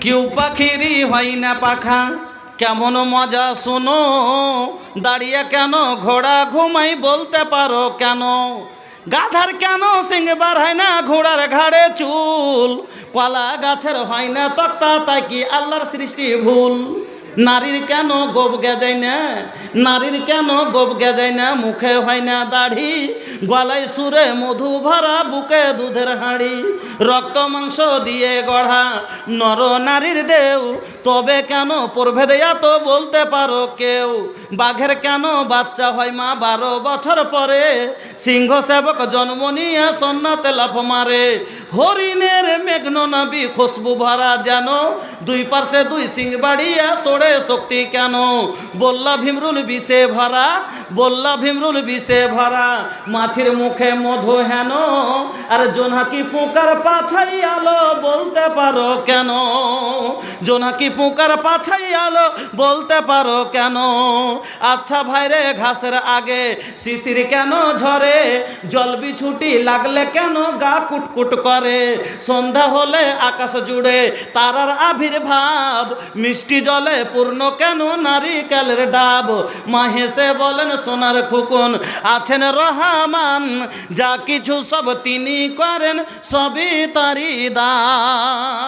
কেউ পাখিরই হয় না পাখা। কেমন মজা শোনো, দাঁড়িয়ে কেন ঘোড়া ঘুমাই বলতে পারো কেন? গাধার কেন সিং বাড়ায় না ঘোড়ার ঘাড়ে চুল? কলা গাছের হয় না তক্তা, তাই কি আল্লাহর সৃষ্টি ভুল? নারীর কেন গোপ গেজায় না? নারীর কেন গোপ গেজায় না? মুখে হয় না দাড়ি, গলায় সুরে মধু ভরা, বুকে দুধের হাঁড়ি, রক্ত মাংস দিয়ে গড়া। নর নারীর দেও তবে কেন প্রভেদ এত বলতে পারো কেউ? বাঘের কেন বাচ্চা হয় মা বারো বছর পরে? সিংহ সেবক জন্ম নিয়ে সন্নাতে লাফ মারে। হরিণের মেঘন নবী খুশবু ভরা যেন, দুই পার্শ্বে দুই সিং বাড়িয়া সড়ে শক্তি কেন? বললা ভীমরুল বিষে ভরা, বললা ভীমরুল বিষে ভরা, মাছির মুখে মধু হেন, আর জোনাকি পোকার পাছাই আলো বলতে পারো কেন? জোনাকি পোকার পাছাই আলো বলতে পারো কেন? আচ্ছা ভাইরে ঘাসের আগে শিশির কেন ঝরে? জল বিছুটি লাগলে কেন গা কুটকুট করে? সন্ধ্যা হলে আকাশ জুড়ে তারার আবির্ভাব, মিষ্টি জলে পূর্ণ কেন নারিকেলের ডাব? মা হেসে বলেন, সোনার খুকুন আছেন রহমান, যা কিছু সব তিনি করেন সবই তারি দান